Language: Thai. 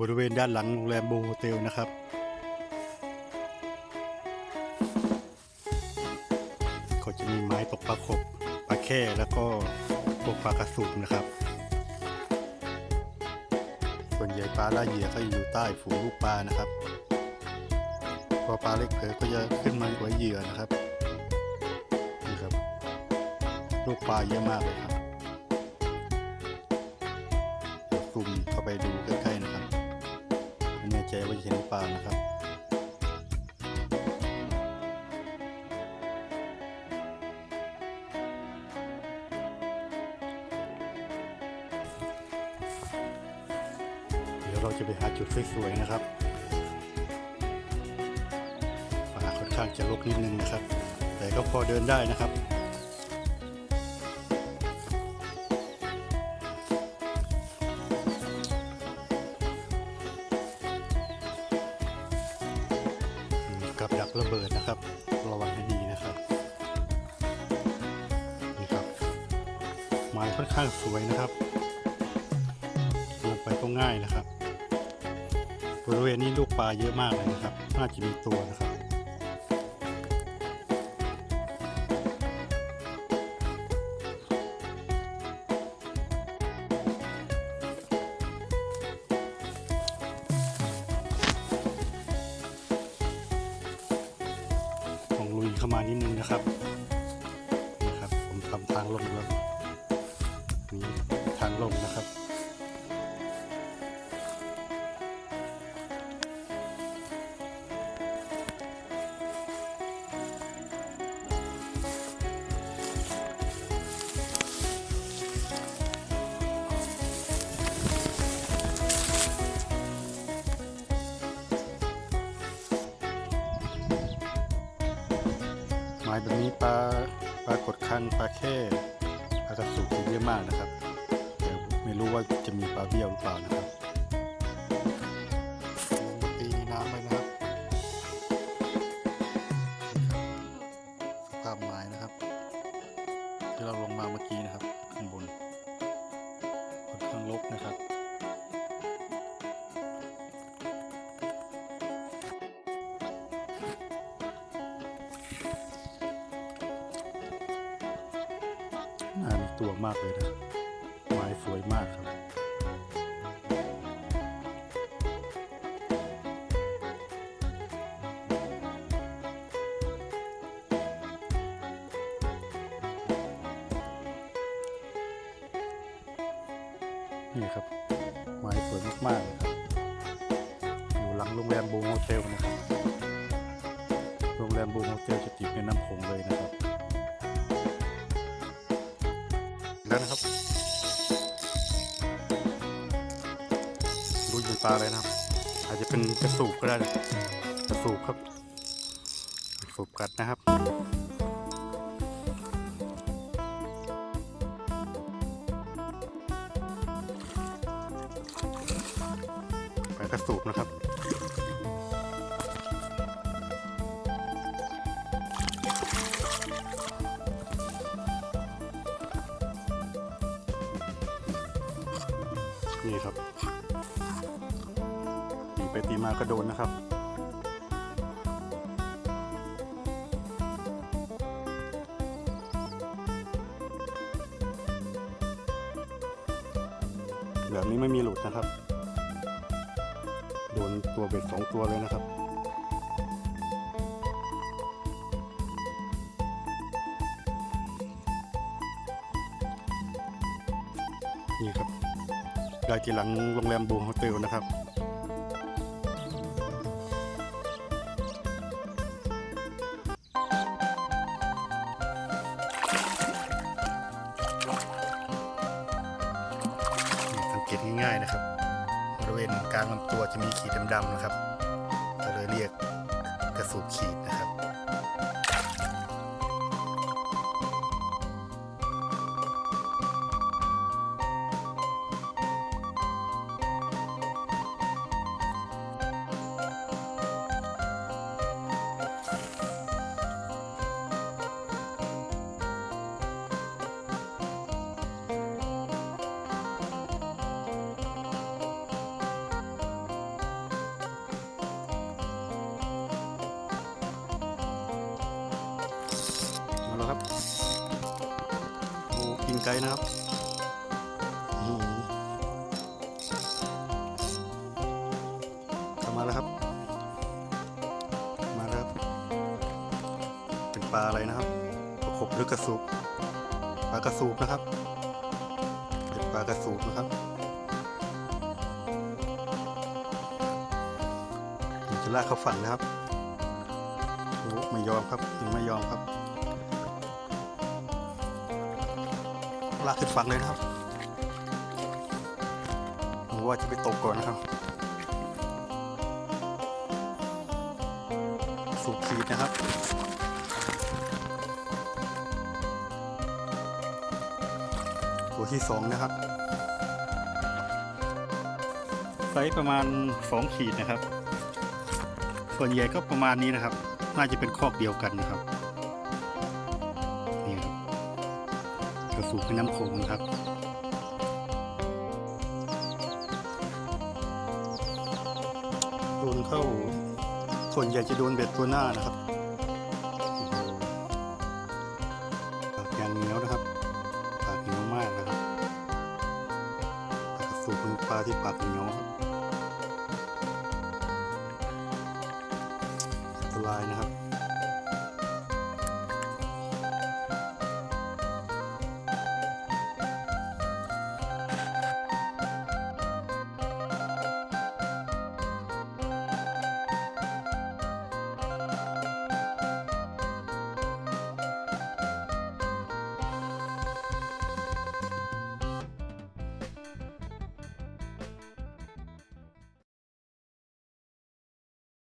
บริเวณด้านหลังโรงแรมโบโฮเทลนะครับก็จะมีไม้ตกปลาขบปลาแค่แล้วก็พวกปลากระสุนนะครับ ส่วนใหญ่ปลาล่าเหยื่อก็อยู่ใต้ฝูงลูกปลานะครับ พอปลาเล็กเผลอก็จะขึ้นมาไว้เหยื่อนะครับนี่ครับลูกปลาเยอะมากเลยครับเดี๋ยวซูมเข้าไปดู ใจว่าจะเห็นปลานะครับเดี๋ยวเราจะไปหาจุดสวยๆนะครับป่าค่อนข้างจะรกนิดนึงนะครับ แต่ก็พอเดินได้นะครับ ม้ค่อนข้างสวยนะครับลงไปก็ง่ายนะครับ บริเวณนี้ลูกปลาเยอะมากเลยนะครับ น่าจะมีตัวนะครับต้องลุยเข้ามานิดนึงนะครับ นี่ครับ ผมทำทางลงแล้ว ลงนะครับหมายแบบนี้ปลาปลากดคังปลาแค่ปลากระสุนเยอะมากนะครับ รู้ว่าจะมีปลาเบี้ยวหรือเปล่านะครับลงมาตีน้ำเลยนะครับสภาพไม้นะครับ ที่เราลงมาเมื่อกี้นะครับ ข้างบนค่อนข้างรกนะครับน่ามีตัวมากเลยนะ สวยมากครับ นี่ครับไม้สวยมากๆเลยครับ อยู่หลังโรงแรมบูโฮเทลนะครับ โรงแรมบูโฮเทลจะติดแม่น้ำโขงเลยนะครับแล้วนะครับ ปลาอะไรนะครับ อาจจะเป็นกระสูบก็ได้นะกระสูบครับกระสูบกัดนะครับไปกระสูบนะครับนี่ครับ ไปตีมาก็โดนนะครับ แบบนี้ไม่มีหลุดนะครับ โดนตัวเบ็ดสองตัวเลยนะครับนี่ครับได้ที่หลังโรงแรมบูมโฮเทลนะครับ ริเวณกลางลำตัวจะมีขีดดำๆนะครับ ก็เลยเรียกกระสูบขีดนะครับ ครับโอ้กินไกลนะครับหือเข้ามาแล้วครับ มาแล้วครับเป็นปลาอะไรนะครับประขบหรือกระสูบปลากระสูบนะครับเป็นปลากระสูบนะครับจะลากเข้าฝั่งนะครับโอ้ไม่ยอมครับยังไม่ยอมครับ ลากขึ้นฝั่งเลยนะครับผมว่าจะไปตกก่อนนะครับ สูบขีดนะครับตัวที่สองนะครับไซส์ประมาณสองขีดนะครับ ส่วนใหญ่ก็ประมาณนี้นะครับ น่าจะเป็นคอกเดียวกันนะครับ กระสูบเป็นน้ำโขงนะครับโดนเข้าส่วนใหญ่จะโดนเบ็ดตัวหน้านะครับปากยางเหนียวนะครับปากเหนียวมากนะครับปากสูบเป็นปลาที่ปากเหนียวครับอันตรายนะครับ